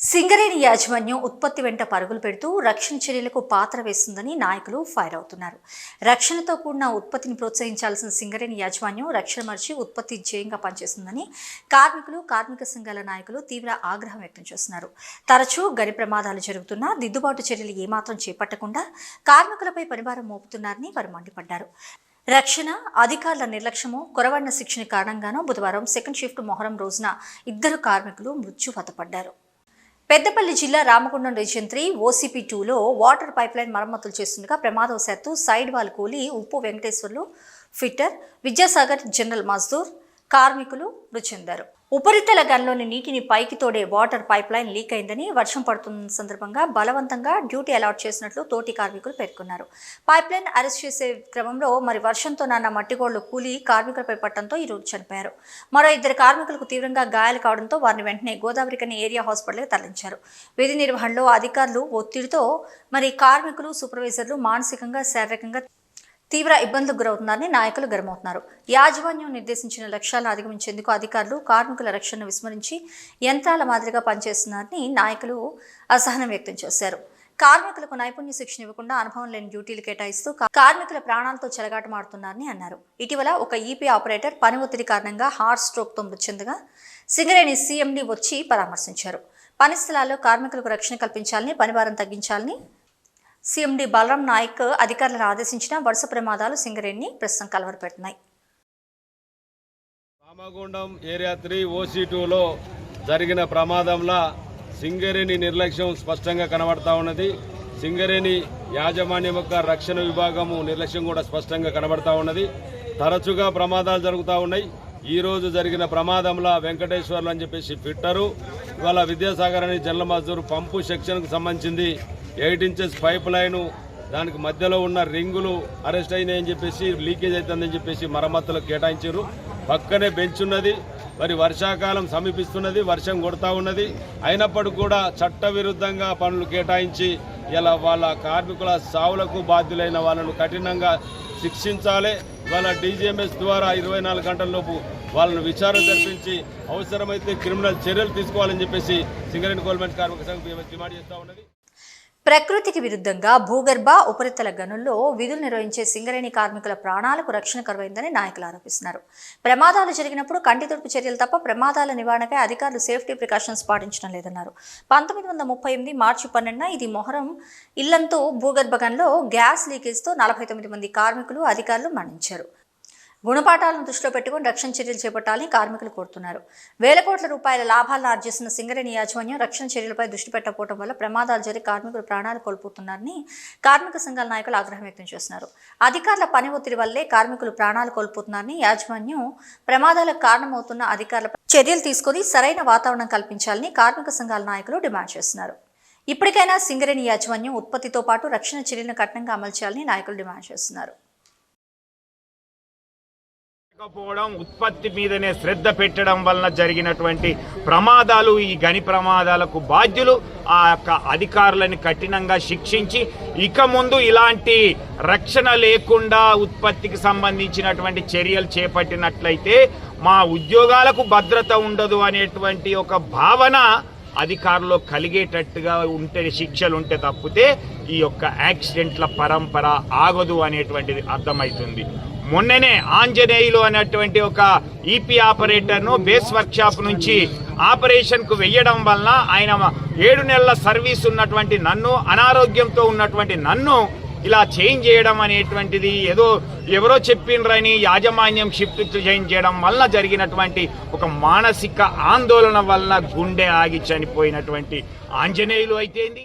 సింగరేణి యాజమాన్యం ఉత్పత్తి వెంట పరుగులు పెడుతూ రక్షణ చర్యలకు పాత్ర వేస్తుందని నాయకులు ఫైర్ అవుతున్నారు. రక్షణతో కూడిన ఉత్పత్తిని ప్రోత్సహించాల్సిన సింగరేణి యాజమాన్యం రక్షణ మరిచి ఉత్పత్తి జయంగా పనిచేస్తుందని కార్మికులు కార్మిక సంఘాల నాయకులు తీవ్ర ఆగ్రహం వ్యక్తం చేస్తున్నారు. తరచూ గని ప్రమాదాలు జరుగుతున్నా దిద్దుబాటు చర్యలు ఏమాత్రం చేపట్టకుండా కార్మికులపై పరిభారం మోపుతున్నారని వారు మండిపడ్డారు. రక్షణ అధికారుల నిర్లక్ష్యము కొరవడిన శిక్షణ కారణంగానూ బుధవారం సెకండ్ షిఫ్ట్ మొహరం రోజున ఇద్దరు కార్మికులు మృత్యువత పడ్డారు పెద్దపల్లి జిల్లా రామగుండం రీజియన్ త్రీ ఓసీపీ టూలో వాటర్ పైప్లైన్ మరమ్మతులు చేస్తుండగా ప్రమాదవశాత్తు సైడ్ వాల్ కూలి ఉప్పు వెంకటేశ్వర్లు ఫిట్టర్ విద్యాసాగర్ జనరల్ మజ్దూర్ కార్మికులు మృతి చెందారు ఉపరితల గన్లోని నీటిని పైకి తోడే వాటర్ పైప్ లైన్ లీక్ అయిందని వర్షం పడుతున్న సందర్భంగా బలవంతంగా డ్యూటీ అలాట్ చేసినట్లు తోటి కార్మికులు పేర్కొన్నారు. పైప్ లైన్ అరెస్ట్ చేసే క్రమంలో మరి వర్షంతో నాన్న మట్టిగోళ్ళు కూలి కార్మికులపై పట్టడంతో ఈరోజు చనిపోయారు. మరో ఇద్దరు కార్మికులకు తీవ్రంగా గాయాలు కావడంతో వారిని వెంటనే గోదావరికని ఏరియా హాస్పిటల్కి తరలించారు. విధి నిర్వహణలో అధికారులు ఒత్తిడితో మరి కార్మికులు సూపర్వైజర్లు మానసికంగా శారీరకంగా తీవ్ర ఇబ్బందులకు గురవుతున్నారని నాయకులు గరమవుతున్నారు యాజమాన్యం నిర్దేశించిన లక్ష్యాలను అధిగమించేందుకు అధికారులు కార్మికుల రక్షణను విస్మరించి యంత్రాల మాదిరిగా పనిచేస్తున్నారని నాయకులు అసహనం వ్యక్తం చేశారు. కార్మికులకు నైపుణ్య శిక్షణ ఇవ్వకుండా అనుభవం లేని డ్యూటీలు కేటాయిస్తూ కార్మికుల ప్రాణాలతో చెలగాటమాడుతున్నారని అన్నారు. ఇటీవల ఒక ఈపీ ఆపరేటర్ పని ఒత్తిడి కారణంగా హార్ట్ స్ట్రోక్తో మృతి చెందగా సింగరేణి సీఎండీ వచ్చి పరామర్శించారు. పని స్థలాల్లో కార్మికులకు రక్షణ కల్పించాలని పనిభారం తగ్గించాలని సిఎండి బలరాం నాయక్ అధికారులను ఆదేశించిన వరుస ప్రమాదాలు సింగరేణిని ప్రస్తుతం కలవరపెడుతున్నాయి. రామగుండం ఏరియా త్రీ ఓసీ టూలో జరిగిన ప్రమాదంలో సింగరేణి నిర్లక్ష్యం స్పష్టంగా కనబడతా ఉన్నది. సింగరేణి యాజమాన్యం యొక్క రక్షణ విభాగము నిర్లక్ష్యం కూడా స్పష్టంగా కనబడతా ఉన్నది. తరచుగా ప్రమాదాలు జరుగుతూ ఉన్నాయి. ఈ రోజు జరిగిన ప్రమాదంలో వెంకటేశ్వర్లు అని చెప్పేసి ఫిట్టరు. ఇవాళ విద్యాసాగర్ అని జనరల్ మజూరు పంపు సెక్షన్కు సంబంధించింది ఎయిట్ ఇంచెస్ పైప్ లైను దానికి మధ్యలో ఉన్న రింగులు అరెస్ట్ అయినాయని చెప్పేసి లీకేజ్ అవుతుందని చెప్పేసి మరమ్మతులు కేటాయించారు. పక్కనే బెంచ్ ఉన్నది మరి వర్షాకాలం సమీపిస్తున్నది వర్షం కొడతా ఉన్నది. అయినప్పటికీ కూడా చట్టవిరుద్ధంగా పనులు కేటాయించి ఇలా వాళ్ళ కార్మికుల సావులకు బాధ్యులైన వాళ్ళను కఠినంగా శిక్షించాలి. వాళ్ళ డీజీఎంఎస్ ద్వారా ఇరవై నాలుగు గంటలలోపు వాళ్ళను విచారణ జరిపించి అవసరమైతే క్రిమినల్ చర్యలు తీసుకోవాలని చెప్పేసి సింగరేణి గవర్నమెంట్ కార్మిక సంఘం డిమాండ్ చేస్తూ ఉన్నది. ప్రకృతికి విరుద్ధంగా భూగర్భ ఉపరితల గనుల్లో విధులు నిర్వహించే సింగరేణి కార్మికుల ప్రాణాలకు రక్షణ కరువైందని నాయకులు ఆరోపిస్తున్నారు. ప్రమాదాలు జరిగినప్పుడు కంటితుడుపు చర్యలు తప్ప ప్రమాదాల నివారణకై అధికారులు సేఫ్టీ ప్రికాషన్స్ పాటించడం లేదన్నారు. పంతొమ్మిది వందల ముప్పై ఎనిమిది మార్చి పన్నెండున ఇది మొహరం. ఇల్లంతో భూగర్భ గన్లో గ్యాస్ లీకేజ్తో నలభై తొమ్మిది మంది కార్మికులు అధికారులు మరణించారు. గుణపాఠాలను దృష్టిలో పెట్టుకుని రక్షణ చర్యలు చేపట్టాలని కార్మికులు కోరుతున్నారు. వేల కోట్ల రూపాయల లాభాలను ఆర్జిస్తున్న సింగరేణి యాజమాన్యం రక్షణ చర్యలపై దృష్టి పెట్టకపోవడం వల్ల ప్రమాదాలు జరిగి కార్మికులు ప్రాణాలు కోల్పోతున్నారని కార్మిక సంఘాల నాయకులు ఆగ్రహం వ్యక్తం చేస్తున్నారు. అధికారుల పని ఒత్తిడి వల్లే కార్మికులు ప్రాణాలు కోల్పోతున్నారని యాజమాన్యం ప్రమాదాలకు కారణమవుతున్న అధికారులపై చర్యలు తీసుకొని సరైన వాతావరణం కల్పించాలని కార్మిక సంఘాల నాయకులు డిమాండ్ చేస్తున్నారు. ఇప్పటికైనా సింగరేణి యాజమాన్యం ఉత్పత్తితో పాటు రక్షణ చర్యలను కఠినంగా అమలు చేయాలని నాయకులు డిమాండ్ చేస్తున్నారు. పోవడం ఉత్పత్తి మీదనే శ్రద్ధ పెట్టడం వలన జరిగినటువంటి ప్రమాదాలు ఈ గని ప్రమాదాలకు బాధ్యులు. ఆ యొక్క అధికారులను కఠినంగా శిక్షించి ఇక ముందు ఇలాంటి రక్షణ లేకుండా ఉత్పత్తికి సంబంధించినటువంటి చర్యలు చేపట్టినట్లయితే మా ఉద్యోగాలకు భద్రత ఉండదు అనేటువంటి ఒక భావన అధికారులు కలిగేటట్టుగా ఉంటే శిక్షలు ఉంటే తప్పితే ఈ యొక్క యాక్సిడెంట్ల పరంపర ఆగదు అనేటువంటిది అర్థమవుతుంది. మొన్ననే ఆంజనేయులు అనేటువంటి ఒక ఈపీ ఆపరేటర్ను బేస్ వర్క్షాప్ నుంచి ఆపరేషన్కు వెయ్యడం వలన ఆయన ఏడు నెలల సర్వీస్ ఉన్నటువంటి నన్ను అనారోగ్యంతో ఉన్నటువంటి నన్ను ఇలా చేంజ్ చేయడం అనేటువంటిది ఏదో ఎవరో చెప్పిండ్రని యాజమాన్యం షిఫ్ట్ చేంజ్ చేయడం వలన జరిగినటువంటి ఒక మానసిక ఆందోళన వలన గుండె ఆగి చనిపోయినటువంటి ఆంజనేయులు అయితేంది